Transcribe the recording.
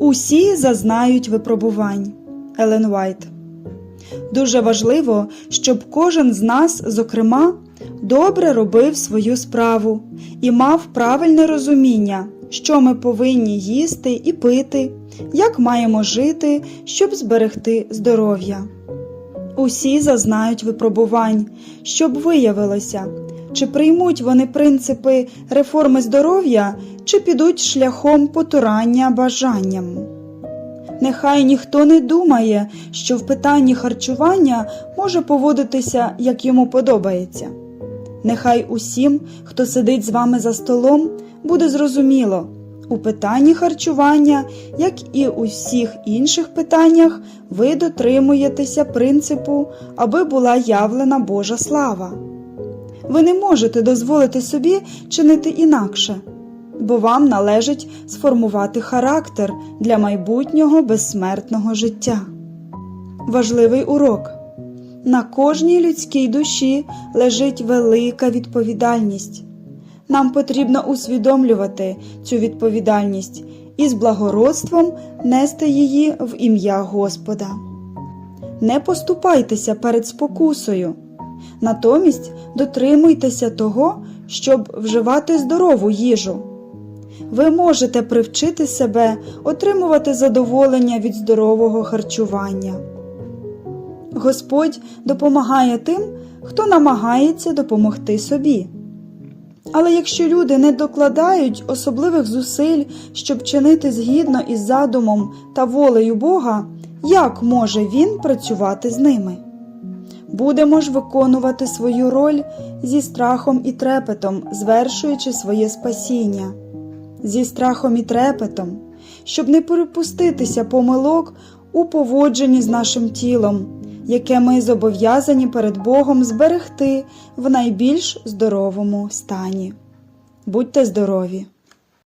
Усі зазнають випробувань. Елен Вайт. Дуже важливо, щоб кожен з нас, зокрема, добре робив свою справу і мав правильне розуміння, що ми повинні їсти і пити, як маємо жити, щоб зберегти здоров'я. Усі зазнають випробувань, щоб виявилося, чи приймуть вони принципи реформи здоров'я, чи підуть шляхом потурання бажанням. Нехай ніхто не думає, що в питанні харчування може поводитися, як йому подобається. Нехай усім, хто сидить з вами за столом, буде зрозуміло, у питанні харчування, як і у всіх інших питаннях, ви дотримуєтеся принципу, аби була явлена Божа слава. Ви не можете дозволити собі чинити інакше, бо вам належить сформувати характер для майбутнього безсмертного життя. Важливий урок. На кожній людській душі лежить велика відповідальність. Нам потрібно усвідомлювати цю відповідальність і з благородством нести її в ім'я Господа. Не поступайтеся перед спокусою, натомість дотримуйтеся того, щоб вживати здорову їжу. Ви можете привчити себе отримувати задоволення від здорового харчування. Господь допомагає тим, хто намагається допомогти собі. Але якщо люди не докладають особливих зусиль, щоб чинити згідно із задумом та волею Бога, як може Він працювати з ними? Будемо ж виконувати свою роль зі страхом і трепетом, звершуючи своє спасіння, зі страхом і трепетом, щоб не перепуститися помилок у поводженні з нашим тілом, яке ми зобов'язані перед Богом зберегти в найбільш здоровому стані. Будьте здорові!